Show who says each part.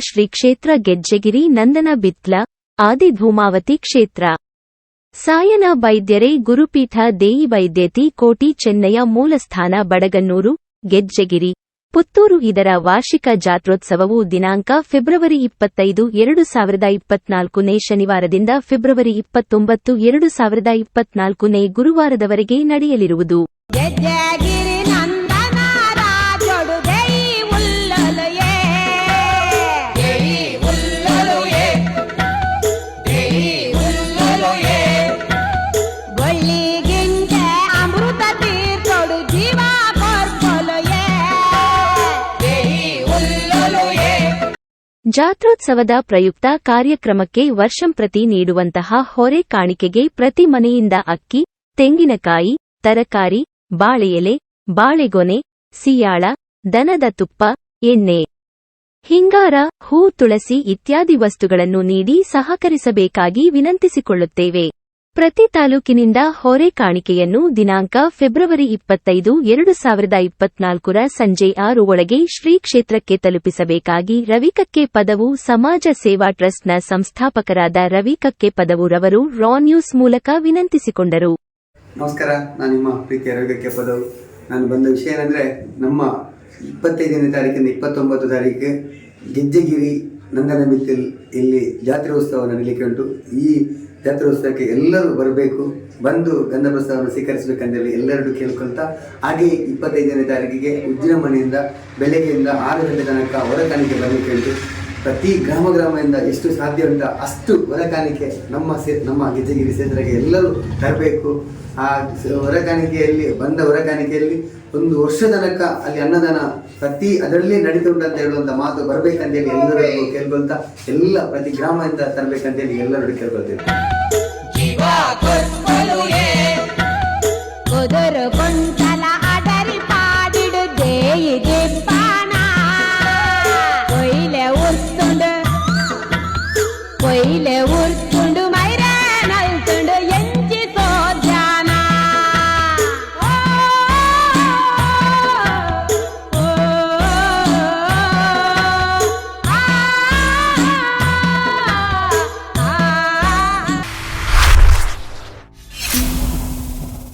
Speaker 1: ಶ್ರೀ ಕ್ಷೇತ್ರ ಗೆಜ್ಜೆಗಿರಿ ನಂದನ ಬಿತ್ಲ ಆದಿ ಧೂಮಾವತಿ ಕ್ಷೇತ್ರ. ಸಾಯನ ವೈದ್ಯರೇ ಗುರುಪೀಠ ದೇಯಿ ವೈದ್ಯತಿ ಕೋಟಿ ಚೆನ್ನಯ ಮೂಲಸ್ಥಾನ ಬಡಗನ್ನೂರು, ಗೆಜ್ಜೆಗಿರಿ. ಪುತ್ತೂರು ಇದರ ವಾರ್ಷಿಕ ಜಾತ್ರೋತ್ಸವವು ದಿನಾಂಕ ಫೆಬ್ರವರಿ ಇಪ್ಪತ್ತೈದು, ಎರಡು ಸಾವಿರದ ಇಪ್ಪತ್ನಾಲ್ಕನೇ ಶನಿವಾರದಿಂದ ಫೆಬ್ರವರಿ ಇಪ್ಪತ್ತೊಂಬತ್ತು, ಎರಡು ಸಾವಿರದ ಇಪ್ಪತ್ನಾಲ್ಕನೇ ಗುರುವಾರದವರೆಗೆ ನಡೆಯಲಿರುವುದು. ಜಾತ್ರೋತ್ಸವದ ಪ್ರಯುಕ್ತ ಕಾರ್ಯಕ್ರಮಕ್ಕೆ ವರ್ಷಂಪ್ರತಿ ನೀಡುವಂತಹ ಹೊರೆ ಕಾಣಿಕೆಗೆ ಪ್ರತಿ ಮನೆಯಿಂದ ಅಕ್ಕಿ, ತೆಂಗಿನಕಾಯಿ, ತರಕಾರಿ, ಬಾಳೆಎಲೆ, ಬಾಳೆಗೊನೆ, ಸಿಯಾಳ, ದನದ ತುಪ್ಪ, ಎಣ್ಣೆ, ಹಿಂಗಾರ, ಹೂ, ತುಳಸಿ ಇತ್ಯಾದಿ ವಸ್ತುಗಳನ್ನು ನೀಡಿ ಸಹಕರಿಸಬೇಕಾಗಿ ವಿನಂತಿಸಿಕೊಳ್ಳುತ್ತೇವೆ. ಪ್ರತಿ ತಾಲೂಕಿನಿಂದ ಹೊರೆ ಕಾಣಿಕೆಯನ್ನು ದಿನಾಂಕ ಫೆಬ್ರವರಿ ಇಪ್ಪತ್ತೈದು, ಎರಡು ಸಾವಿರದ ಇಪ್ಪತ್ನಾಲ್ಕರ ಸಂಜೆ ಆರು ಒಳಗೆ ಶ್ರೀ ಕ್ಷೇತ್ರಕ್ಕೆ ತಲುಪಿಸಬೇಕಾಗಿ ರವಿಕಕ್ಕೆ ಪದವು ಸಮಾಜ ಸೇವಾ ಟ್ರಸ್ಟ್ನ ಸಂಸ್ಥಾಪಕರಾದ ರವಿಕಕ್ಕೆ ಪದವು ರವರು ರಾ ನ್ಯೂಸ್ ಮೂಲಕ ವಿನಂತಿಸಿಕೊಂಡರು.
Speaker 2: ನಮಸ್ಕಾರ, ನಾನು ನಿಮ್ಮ ಪ್ರೀತಿಯ ಆರೋಗ್ಯಕ್ಕೆ ಪದವು. ನಾನು ಬಂದ ವಿಷಯ ಏನಂದ್ರೆ, ನಮ್ಮ ಇಪ್ಪತ್ತೈದನೇ ತಾರೀಕಿಂದ ಇಪ್ಪತ್ತೊಂಬತ್ತು ತಾರೀಕು ಗೆಜ್ಜೆಗಿರಿ ನಂದನ ಮಿತ್ತಿಲ್ ಇಲ್ಲಿ ಜಾತ್ರೆ ಉತ್ಸವ ನಡೀಲಿಕ್ಕೆ ಉಂಟು. ಈ ಜಾತ್ರೆ ಉತ್ಸವಕ್ಕೆ ಎಲ್ಲರೂ ಬರಬೇಕು. ಬಂದು ಗಂಧ ಪ್ರಸ್ತಾವವನ್ನು ಸ್ವೀಕರಿಸಬೇಕಂತೇಳಿ ಎಲ್ಲರೂ ಕೇಳ್ಕೊಳ್ತಾ, ಹಾಗೆ ಇಪ್ಪತ್ತೈದನೇ ತಾರೀಕಿಗೆ ಉಜ್ಜಿನ ಮನೆಯಿಂದ ಬೆಳಗ್ಗೆಯಿಂದ ಆರು ಗಂಟೆ ತನಕ ಹೊರಕಾಣಿಕೆ ಬರಲಿಕ್ಕೆ ಉಂಟು. ಪ್ರತಿ ಗ್ರಾಮ ಗ್ರಾಮದಿಂದ ಎಷ್ಟು ಸಾಧ್ಯ ಉಂಟ ಅಷ್ಟು ಹೊರಕಾಣಿಕೆ ನಮ್ಮ ಸೇ, ನಮ್ಮ ಗಿಜಗಿರಿ ಕ್ಷೇತ್ರಕ್ಕೆ ಎಲ್ಲರೂ ತರಬೇಕು. ಆ ಹೊರಕಾಣಿಕೆಯಲ್ಲಿ ಬಂದ ಹೊರಕಾಣಿಕೆಯಲ್ಲಿ ಒಂದು ವರ್ಷ ತನಕ ಅಲ್ಲಿ ಅನ್ನದಾನ ಪ್ರತಿ ಅದರಲ್ಲೇ ನಡೀತಾ ಅಂತ ಹೇಳುವಂತ ಮಾತು ಬರಬೇಕಂತೇಳಿ ಎಲ್ಲರಿಗೂ ಕೇಳ್ಕೊಳ್ತಾ ಎಲ್ಲ ಪ್ರತಿ ಗ್ರಾಮದಿಂದ ತರಬೇಕಂತೇಳಿ ಎಲ್ಲರೂ ಕೇಳ್ಕೊಳ್ತೇವೆ.
Speaker 3: ಕುದುರು ಹೊರ್ಕೊಂಡು